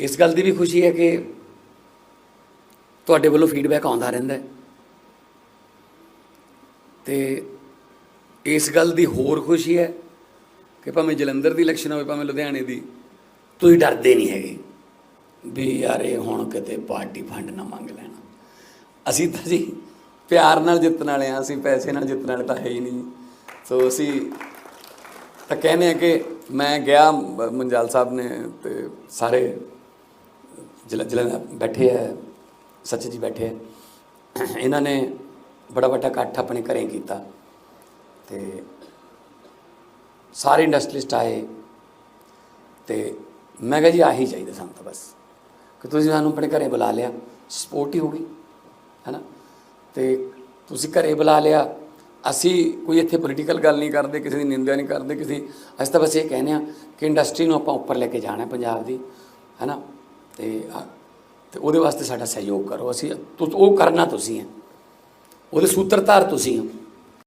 ਇਸ ਗੱਲ ਦੀ ਵੀ ਖੁਸ਼ੀ ਹੈ ਕਿ ਤੁਹਾਡੇ ਵੱਲੋਂ ਫੀਡਬੈਕ ਆਉਂਦਾ ਰਹਿੰਦਾ ਹੈ। ਤੇ ਇਸ ਗੱਲ ਦੀ ਹੋਰ ਖੁਸ਼ੀ ਹੈ ਕਿ ਭਾਵੇਂ ਜਲੰਧਰ ਦੀ ਇਲੈਕਸ਼ਨ ਹੋਵੇ, ਭਾਵੇਂ ਲੁਧਿਆਣੇ ਦੀ, ਤੁਸੀਂ ਡਰਦੇ ਨਹੀਂ ਹੈਗੇ ਵੀ ਯਾਰ ਇਹ ਹੁਣ ਕਿਤੇ ਪਾਰਟੀ ਫੰਡ ਨਾ ਮੰਗ ਲੈਣਾ। ਅਸੀਂ ਤਾਂ ਜੀ ਪਿਆਰ ਨਾਲ ਜਿੱਤਣ ਵਾਲੇ ਆ ਅਸੀਂ ਪੈਸੇ ਨਾਲ ਜਿੱਤਣ ਵਾਲੇ ਤਾਂ ਹੈ ਹੀ ਨਹੀਂ ਸੋ ਅਸੀਂ ਤਾਂ ਕਹਿੰਦੇ ਆ ਕਿ ਮੈਂ ਗਿਆ ਮੰਜਾਲ ਸਾਹਿਬ ਨੇ ਤੇ ਸਾਰੇ ਜ਼ਿਲ੍ਹਾ ਜ਼ਿਲ੍ਹਾ ਬੈਠੇ ਹੈ ਸੱਚ ਜੀ ਬੈਠੇ ਆ। ਇਹਨਾਂ ਨੇ ਬੜਾ ਵੱਡਾ ਇਕੱਠ ਆਪਣੇ ਘਰੇ ਕੀਤਾ ਤੇ ਸਾਰੇ ਇੰਡਸਟਰੀਸਟ ਆਏ ਤੇ ਮੈਂ ਕਿਹਾ ਜੀ ਆਹੀ ਚਾਹੀਦਾ ਸਾਨੂੰ ਤਾਂ ਬਸ ਕਿ ਤੁਸੀਂ ਸਾਨੂੰ ਆਪਣੇ ਘਰੇ ਬੁਲਾ ਲਿਆ। ਸਪੋਰਟ ਹੀ ਹੋ ਗਈ ਹੈਨਾ ਤੇ ਤੁਸੀਂ ਘਰੇ ਬੁਲਾ ਲਿਆ। ਅਸੀਂ ਕੋਈ ਇੱਥੇ ਪੋਲੀਟੀਕਲ ਗੱਲ ਨਹੀਂ ਕਰਦੇ, ਕਿਸੇ ਦੀ ਨਿੰਦਿਆ ਨਹੀਂ ਕਰਦੇ, ਕਿਸੇ ਅਸੀਂ ਤਾਂ ਬਸ ਇਹ ਕਹਿੰਦੇ ਆ ਕਿ ਇੰਡਸਟਰੀ ਨੂੰ ਆਪਾਂ ਉੱਪਰ ਲੈ ਕੇ ਜਾਣਾ ਪੰਜਾਬ ਦੀ ਹੈਨਾ ਤੇ ਤੇ ਉਹਦੇ ਵਾਸਤੇ ਸਾਡਾ ਸਹਿਯੋਗ ਕਰੋ। ਅਸੀਂ ਉਹ ਕਰਨਾ ਤੁਸੀਂ ਹੈ। ਉਹਦੇ ਸੂਤਰਧਾਰ ਤੁਸੀਂ ਹੋ।